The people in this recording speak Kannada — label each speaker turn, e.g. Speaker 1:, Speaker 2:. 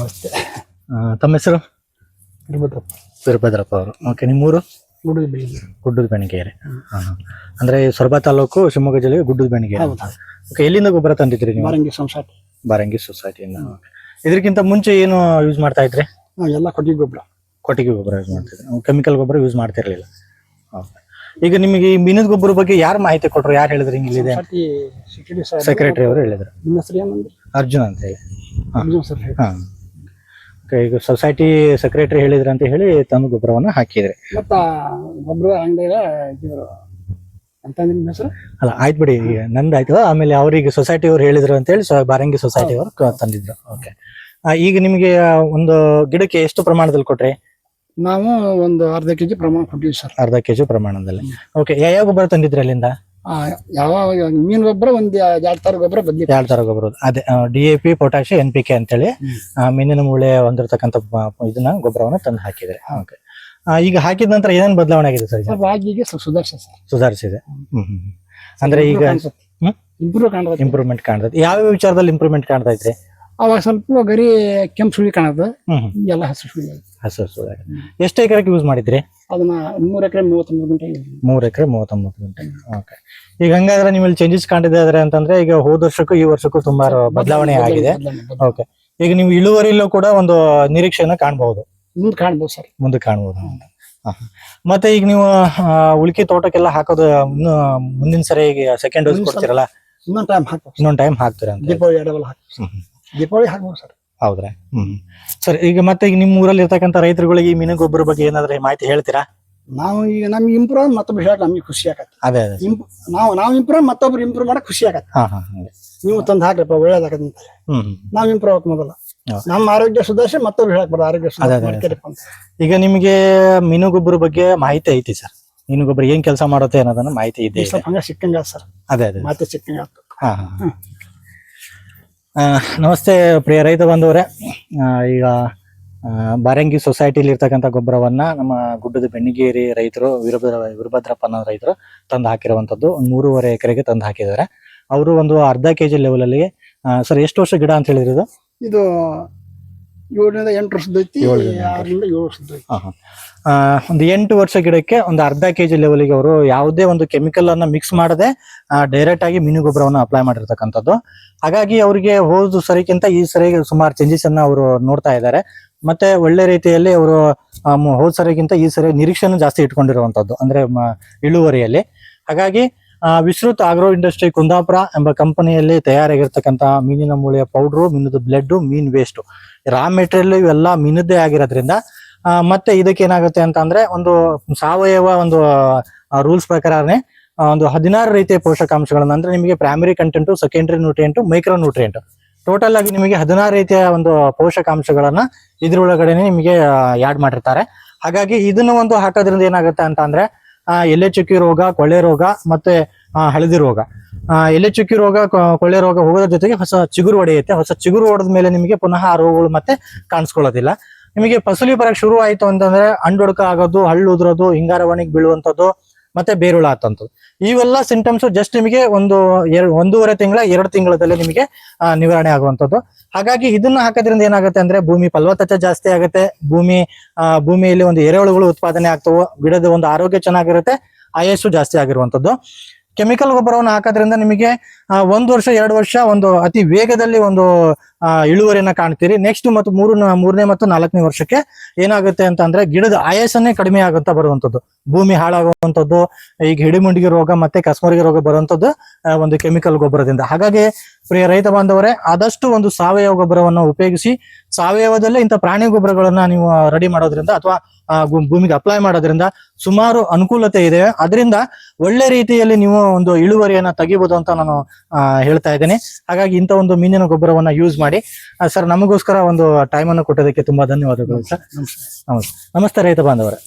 Speaker 1: ನಮಸ್ತೆ.
Speaker 2: ತಮ್ಮ ಹೆಸರು?
Speaker 1: ವೀರಭದ್ರಪ್ಪ
Speaker 2: ವೀರಭದ್ರಪ್ಪ ಅವರು. ಓಕೆ ನಿಮ್ಮೂರು?
Speaker 1: ಗುಡ್ಡದ ಬೆಳಿಗ್ಗೆ
Speaker 2: ಗುಡ್ಡದ ಬೆಣಿಗೆರೆ ಅಂದ್ರೆ ಸೊರಬ ತಾಲೂಕು ಶಿವಮೊಗ್ಗ ಜಿಲ್ಲೆಗೆ ಗುಡ್ಡದ ಬೆಣಿಗೆರೆ
Speaker 1: ಹೌದು.
Speaker 2: ಓಕೆ ಎಲ್ಲಿಂದ ಗೊಬ್ಬರ ತಂದಿದ್ರಿ ನೀವು?
Speaker 1: ಬಾರಂಗಿ ಸಂಸಾಟಿ
Speaker 2: ಬಾರಂಗಿ ಸೊಸೈಟಿಯಿಂದ. ಇದಕ್ಕಿಂತ ಮುಂಚೆ ಏನು ಯೂಸ್ ಮಾಡ್ತಾ ಇದ್ರಿ?
Speaker 1: ಎಲ್ಲ ಕೊಟ್ಟಿಗೆ ಗೊಬ್ಬರ.
Speaker 2: ಕೊಟ್ಟಿಗೆ ಗೊಬ್ಬರ ಯೂಸ್ ಮಾಡ್ತಿದ್ರಿ. ಕೆಮಿಕಲ್ ಗೊಬ್ಬರ ಯೂಸ್ ಮಾಡ್ತಿರ್ಲಿಲ್ಲ. ಈಗ ನಿಮಗೆ ಈ ಮೀನದ ಗೊಬ್ಬರ ಬಗ್ಗೆ ಯಾರು ಮಾಹಿತಿ ಕೊಟ್ಟರು ಯಾರು ಹೇಳಿದ್ರಿ
Speaker 1: ಹಿಂಗಿದೆ ಸರ್
Speaker 2: ಸೆಕ್ರೆಟರಿ ಅವರು ಹೇಳಿದ್ರು.
Speaker 1: ನಿಮ್ಮ ಹೆಸರು ಏನಂದ್ರಿ?
Speaker 2: ಅರ್ಜುನ್ ಅಂತ ಹೇಳಿ.
Speaker 1: ಅರ್ಜುನ್ ಸರ್ ಹೇಳಿ.
Speaker 2: ಹಾ. ಈಗ ಸೊಸೈಟಿ ಸೆಕ್ರೆಟರಿ ಹೇಳಿದ್ರ ಅಂತ ಹೇಳಿ ತಂದು ಗೊಬ್ಬರವನ್ನ ಹಾಕಿದ್ರಿ.
Speaker 1: ಮತ್ತ ಗೊಬ್ಬರ ಅಂಗಡಿಯ ಇವರು ಅಂತಂದ್ರೆ ನಿಮ್ಮ ಹೆಸರು?
Speaker 2: ಅಲ್ಲ ಆಯ್ತು ಬಿಡಿ ಈಗ ನಂದು ಆಯ್ತು ಆಮೇಲೆ ಅವ್ರಿಗೆ ಸೊಸೈಟಿ ಅವ್ರು ಹೇಳಿದ್ರು ಅಂತ ಹೇಳಿ ಬಾರಂಗಿ ಸೊಸೈಟಿ ಅವರು ಕ- ತಂದಿದ್ರು. ಓಕೆ ಈಗ ನಿಮಗೆ ಒಂದು ಗಿಡಕ್ಕೆ ಎಷ್ಟು ಪ್ರಮಾಣದಲ್ಲಿ ಕೊಟ್ರಿ?
Speaker 1: ನಾವು ಒಂದು ಅರ್ಧ ಕೆಜಿ ಪ್ರಮಾಣ ಕೊಟ್ಟಿವಿ ಸರ್.
Speaker 2: ಅರ್ಧ ಕೆಜಿ ಪ್ರಮಾಣದಲ್ಲಿ. ಓಕೆ ಯಾವ ಗೊಬ್ಬರ ತಂದಿದ್ರಿ ಅಲ್ಲಿಂದ?
Speaker 1: ಯಾವ ಮೀನು ಗೊಬ್ಬರ ಒಂದ್ ಎರಡ್ ತರ ಗೊಬ್ಬರ ಬದ್ಲಿ
Speaker 2: ಎರಡು ತರ ಗೊಬ್ಬರ ಅದೇ D A P potash N P K ಅಂತೇಳಿ ಮೀನಿನ ಮೂಳೆ ಹೊಂದಿರತಕ್ಕಂಥ ಇದನ್ನ ಗೊಬ್ಬರವನ್ನ ತಂದು ಹಾಕಿದ್ರೆ ಓಕೆ. ಈಗ ಹಾಕಿದ ನಂತರ ಏನೇನು ಬದಲಾವಣೆ ಆಗಿದೆ ಸರ್
Speaker 1: ರಾಗಿಗೆ ಸ್ವಲ್ಪ ಸುಧಾರಿಸ ಸರ್.
Speaker 2: ಸುಧಾರಿಸಿದೆ. ಅಂದ್ರೆ ಈಗ?
Speaker 1: ಇಂಪ್ರೂವ್ ಕಾಣ್ತದೆ.
Speaker 2: ಇಂಪ್ರೂವ್ಮೆಂಟ್ ಕಾಣ್ತದೆ. ಯಾವ ವಿಚಾರದಲ್ಲಿ ಇಂಪ್ರೂವ್ಮೆಂಟ್ ಕಾಣ್ತಾ ಇದ್ರಿ?
Speaker 1: ಅವಾಗ ಸ್ವಲ್ಪ ಗರಿ ಕೆಂಪು ಸುಳಿ ಕಾಣದ ಎಲ್ಲ ಹಸಿರು ಸುಳಿ ಹಸಿರು
Speaker 2: ಹಸು ಹಸು ಎಷ್ಟು ಎಕರೆಗೆ ಯೂಸ್ ಮಾಡಿದ್ರಿ?
Speaker 1: ಅದನ್ನ ಮೂರ್ ಎಕರೆ ಮೂವತ್ತೊಂಬತ್ತು ಗಂಟೆ
Speaker 2: ಮೂರ್ ಎಕರೆ ಮೂವತ್ತೊಂಬತ್ತು ಗಂಟೆ. ಓಕೆ ಈಗ ಹಂಗಾದ್ರೆ ನಿಮ್ಮಲ್ಲಿ ಚೇಂಜಸ್ ಕಾಣಿದ್ರೆ ಅಂತಂದ್ರೆ ಈಗ ಹೋದ ವರ್ಷಕ್ಕೂ ಈ ವರ್ಷಕ್ಕೂ ತುಂಬಾ ಬದಲಾವಣೆ ಆಗಿದೆ. ಓಕೆ ಈಗ ನೀವು ಇಳುವರಿಲ್ಲೂ ಕೂಡ ಒಂದು ನಿರೀಕ್ಷೆಯನ್ನ ಕಾಣಬಹುದು
Speaker 1: ಮುಂದೆ ಕಾಣಬಹುದು ಸರ್.
Speaker 2: ಮುಂದೆ ಕಾಣಬಹುದು. ಮತ್ತೆ ಈಗ ನೀವು ಉಳಿಕೆ ತೋಟಕ್ಕೆಲ್ಲ ಹಾಕೋದು ಮುಂದಿನ ಸರಿ ಈಗ ಸೆಕೆಂಡ್ ಡೋಸ್ ಕೊಡ್ತೀರಲ್ಲ?
Speaker 1: ಇನ್ನೊಂದು ಟೈಮ್
Speaker 2: ಹಾಕ್ತೀರ
Speaker 1: ದೀಪಾವಳಿ. ದೀಪಾವಳಿ ಹಾಕ್ಬೋದು ಸರ್.
Speaker 2: ಹೌದ್ರಾ? ಹ್ಮ್. ಸರಿ ಈಗ ಮತ್ತೆ ಈಗ ನಿಮ್ಮ ಊರಲ್ಲಿ ಇರ್ತಕ್ಕಂಥ ರೈತರುಗಳಿಗೆ ಈ ಮೀನು ಗೊಬ್ಬರ ಬಗ್ಗೆ ಏನಾದ್ರೆ ಮಾಹಿತಿ ಹೇಳ್ತೀರಾ?
Speaker 1: ನಾವು ಈಗ ನಮ್ಗೆ ಇಂಪ್ರೂವ್ ಮತ್ತೊಬ್ರು ಹೇಳಿ ನಮ್ಗೆ ಖುಷಿ ಆಗತ್ತೆ
Speaker 2: ಅದೇ ಅದೇ.
Speaker 1: ಇಂಪ್ ನಾವು ನಾವು ಇಂಪ್ರೂವ್ ಮತ್ತೊಬ್ರು ಇಂಪ್ರೂವ್ ಮಾಡಕ್ ಖುಷಿ ಆಗತ್ತೆ
Speaker 2: ಹಾ ಹಾ ಹಂಗೆ
Speaker 1: ನೀವು ತಂದು ಹಾಕ್ರಪ್ಪ ಒಳ್ಳೇದಾಗತ್ತೆ ಅಂತ.
Speaker 2: ಹ್ಮ್ ಹ್ಮ್.
Speaker 1: ನಾವ್ ಇಂಪ್ರೂವ್ ಆಗಕ್ ಮೊದಲ.
Speaker 2: ಹೌದು.
Speaker 1: ನಮ್ಮ ಆರೋಗ್ಯ ಸುಧಾರಿಸಿ ಮತ್ತೊಬ್ರು ಹೇಳಕ್ ಬರೋದು ಆರೋಗ್ಯ
Speaker 2: ಅದೇ,
Speaker 1: ಸುಧಾರಿಸಿ
Speaker 2: ಅದೇ.
Speaker 1: ಮಾಡ್ಕೇರಿಪ್ಪ ಅಂತ.
Speaker 2: ಈಗ ನಿಮಗೆ ಮೀನು ಗೊಬ್ಬರ ಬಗ್ಗೆ ಮಾಹಿತಿ ಐತಿ ಸರ್? ಮೀನು ಗೊಬ್ಬರ ಏನ್ ಕೆಲಸ ಮಾಡುತ್ತೆ ಅನ್ನೋದನ್ನ ಮಾಹಿತಿ ಇದೆ
Speaker 1: ಈಗ ಸ್ವಲ್ಪ ಹಂಗ ಸಿಕ್ಕಂಗ ಸರ್.
Speaker 2: ಅದೇ ಅದೇ.
Speaker 1: ಮತ್ತೆ ಸಿಕ್ಕಂಗ
Speaker 2: ಹಾ ಹಾ ನಮಸ್ತೆ ಪ್ರಿಯ ರೈತ ಬಂಧುವರೇ. ಆ, ಈಗ ಬಾರಂಗಿ ಸೊಸೈಟಿಲಿ ಇರ್ತಕ್ಕಂಥ ಗೊಬ್ಬರವನ್ನ ನಮ್ಮ ಗುಡ್ಡದ ಬೆಣ್ಣಿಗೇರಿ ರೈತರು ವೀರಭದ್ರ ವೀರಭದ್ರಪ್ಪ ಅನ್ನೋ ರೈತರು ತಂದು ಹಾಕಿರುವಂತದ್ದು ಒಂದು ಮೂರುವರೆ ಎಕರೆಗೆ ತಂದು ಹಾಕಿದ್ದಾರೆ. ಅವರು ಒಂದು ಅರ್ಧ ಕೆಜಿ ಲೆವೆಲ್ ಅಲ್ಲಿ ಸರ್ ಎಷ್ಟು ವರ್ಷ ಗಿಡ ಅಂತ ಹೇಳಿದ್ರು ಇದು
Speaker 1: ಏಳರಿಂದ ಎಂಟು ವರ್ಷದ ಐತಿ ಆರರಿಂದ ಏಳು ವರ್ಷದ ಐತಿ.
Speaker 2: ಒಂದು ಎಂಟು ವರ್ಷ ಗಿಡಕ್ಕೆ ಒಂದು ಅರ್ಧ ಕೆಜಿ ಲೆವೆಲ್ಗೆ ಅವರು ಯಾವುದೇ ಒಂದು ಕೆಮಿಕಲ್ ಅನ್ನ ಮಿಕ್ಸ್ ಮಾಡದೆ ಡೈರೆಕ್ಟ್ ಆಗಿ ಮೀನು ಗೊಬ್ಬರವನ್ನು ಅಪ್ಲೈ ಮಾಡಿರ್ತಕ್ಕಂಥದ್ದು. ಹಾಗಾಗಿ ಅವರಿಗೆ ಹೋದ ಸರಿಗಿಂತ ಈ ಸರಿಗೆ ಸುಮಾರು ಚೇಂಜಸ್ ಅನ್ನ ಅವರು ನೋಡ್ತಾ ಇದ್ದಾರೆ ಮತ್ತೆ ಒಳ್ಳೆ ರೀತಿಯಲ್ಲಿ ಅವರು ಹೋದ ಸರಿಗಿಂತ ಈ ಸರಿ ನಿರೀಕ್ಷೆನೂ ಜಾಸ್ತಿ ಇಟ್ಕೊಂಡಿರುವಂತದ್ದು ಅಂದ್ರೆ ಇಳುವರಿಯಲ್ಲಿ. ಹಾಗಾಗಿ ವಿಶ್ರುತ್ ಆಗ್ರೋ ಇಂಡಸ್ಟ್ರಿ ಕುಂದಾಪುರ ಎಂಬ ಕಂಪನಿಯಲ್ಲಿ ತಯಾರಾಗಿರ್ತಕ್ಕಂತಹ ಮೀನಿನ ಮೂಳೆಯ ಪೌಡ್ರು ಮೀನದ ಬ್ಲಡ್ ಮೀನ್ ವೇಸ್ಟ್ ರಾ ಮೆಟೀರಿಯಲ್ ಇವೆಲ್ಲ ಮೀನದ್ದೇ ಆಗಿರೋದ್ರಿಂದ ಮತ್ತೆ ಇದಕ್ಕೆ ಏನಾಗುತ್ತೆ ಅಂತ ಅಂದ್ರೆ ಒಂದು ಸಾವಯವ ಒಂದು ರೂಲ್ಸ್ ಪ್ರಕಾರನೇ ಒಂದು ಹದಿನಾರು ರೀತಿಯ ಪೋಷಕಾಂಶಗಳನ್ನ, ಅಂದ್ರೆ ನಿಮಗೆ primary content secondary nutrient micro nutrient total ಆಗಿ ನಿಮಗೆ ಹದಿನಾರು ರೀತಿಯ ಒಂದು ಪೋಷಕಾಂಶಗಳನ್ನ ಇದ್ರೊಳಗಡೆನೆ ನಿಮಗೆ ಯಾಡ್ ಮಾಡಿರ್ತಾರೆ. ಹಾಗಾಗಿ ಇದನ್ನ ಒಂದು ಹಾಕೋದ್ರಿಂದ ಏನಾಗುತ್ತೆ ಅಂತ ಅಂದ್ರೆ ಎಲೆ ಚುಕ್ಕಿ ರೋಗ, ಕೊಳೆ ರೋಗ ಮತ್ತೆ ಹಳದಿ ರೋಗ. ಎಲೆ ಚುಕ್ಕಿ ರೋಗ ಕೊಳ್ಳೆ ಕೊಳೆ ರೋಗ ಹೋಗೋದ್ರ ಜೊತೆಗೆ ಹೊಸ ಚಿಗುರು ಹೊಡೆಯುತ್ತೆ ಹೊಸ ಚಿಗುರು ಹೊಡೆದ ಮೇಲೆ ನಿಮಗೆ ಪುನಃ ಆ ರೋಗಗಳು ಮತ್ತೆ ಕಾಣಿಸ್ಕೊಳ್ಳೋದಿಲ್ಲ. ನಿಮಗೆ ಫಸಲಿ ಬರಕ್ ಶುರು ಆಯ್ತು ಅಂತಂದ್ರೆ ಅಂಡೊಡ್ಕ ಆಗೋದು, ಹಳ್ಳು ಉದುರೋದು ಹಿಂಗಾರವಣಿಗೆ ಬೀಳುವಂಥದ್ದು ಮತ್ತೆ ಬೇರುಳ ಹತ್ತಂಥದ್ದು ಇವೆಲ್ಲ ಸಿಂಟಮ್ಸ್ ಜಸ್ಟ್ ನಿಮಗೆ ಒಂದು ಎರಡು ಒಂದೂವರೆ ತಿಂಗಳ, ಎರಡು ತಿಂಗಳದಲ್ಲಿ ನಿಮಗೆ ನಿವಾರಣೆ ಆಗುವಂತದ್ದು ಹಾಗಾಗಿ ಇದನ್ನ ಹಾಕೋದ್ರಿಂದ ಏನಾಗುತ್ತೆ ಅಂದ್ರೆ ಭೂಮಿ ಫಲವತ್ತತೆ ಜಾಸ್ತಿ ಆಗುತ್ತೆ. ಭೂಮಿ ಭೂಮಿಯಲ್ಲಿ ಒಂದು ಎರೆಹುಳುಗಳು ಉತ್ಪಾದನೆ ಆಗ್ತವೆ. ಗಿಡದ ಒಂದು ಆರೋಗ್ಯ ಚೆನ್ನಾಗಿರುತ್ತೆ. ಆಯಸ್ಸು ಜಾಸ್ತಿ ಆಗಿರುವಂತದ್ದು ಕೆಮಿಕಲ್ ಗೊಬ್ಬರವನ್ನು ಹಾಕೋದ್ರಿಂದ ನಿಮಗೆ ಒಂದು ವರ್ಷ, ಎರಡು ವರ್ಷ ಒಂದು ಅತಿ ವೇಗದಲ್ಲಿ ಒಂದು ಇಳುವರಿಯನ್ನ ಕಾಣ್ತೀರಿ. ನೆಕ್ಸ್ಟ್ ಮತ್ತು ಮೂರು ಮೂರನೇ ಮತ್ತು ನಾಲ್ಕನೇ ವರ್ಷಕ್ಕೆ ಏನಾಗುತ್ತೆ ಅಂತ ಅಂದ್ರೆ ಗಿಡದ ಆಯಸ್ಸನ್ನೇ ಕಡಿಮೆ ಆಗುತ್ತಾ ಬರುವಂತದ್ದು ಭೂಮಿ ಹಾಳಾಗುವಂತದ್ದು ಈಗ ಹಿಡಿಮುಂಡಿಗೆ ರೋಗ ಮತ್ತೆ ಕಸ್ಮರಿಗೆ ರೋಗ ಬರುವಂತದ್ದು ಒಂದು ಕೆಮಿಕಲ್ ಗೊಬ್ಬರದಿಂದ. ಹಾಗಾಗಿ ಪ್ರಿಯ ರೈತ ಬಾಂಧವರೇ, ಆದಷ್ಟು ಒಂದು ಸಾವಯವ ಗೊಬ್ಬರವನ್ನು ಉಪಯೋಗಿಸಿ, ಸಾವಯವದಲ್ಲೇ ಇಂಥ ಪ್ರಾಣಿ ಗೊಬ್ಬರಗಳನ್ನ ನೀವು ರೆಡಿ ಮಾಡೋದ್ರಿಂದ ಅಥವಾ ಭೂಮಿಗೆ ಅಪ್ಲೈ ಮಾಡೋದ್ರಿಂದ ಸುಮಾರು ಅನುಕೂಲತೆ ಇದೆ. ಅದರಿಂದ ಒಳ್ಳೆ ರೀತಿಯಲ್ಲಿ ನೀವು ಒಂದು ಇಳುವರಿಯನ್ನ ತೆಗಿಬಹುದು ಅಂತ ನಾನು ಹೇಳ್ತಾ ಇದ್ದೇನೆ. ಹಾಗಾಗಿ ಇಂಥ ಒಂದು ಮೀನಿನ ಗೊಬ್ಬರವನ್ನ ಯೂಸ್ ಮಾಡಿ ಸರ್ ನಮಗೋಸ್ಕರ ಒಂದು ಟೈಮ್ ಅನ್ನು ಕೊಟ್ಟೋದಕ್ಕೆ ತುಂಬಾ ಧನ್ಯವಾದಗಳು ಸರ್ ನಮಸ್ತೆ. ನಮಸ್ತೆ ರೈತ ಬಾಂಧವರೇ.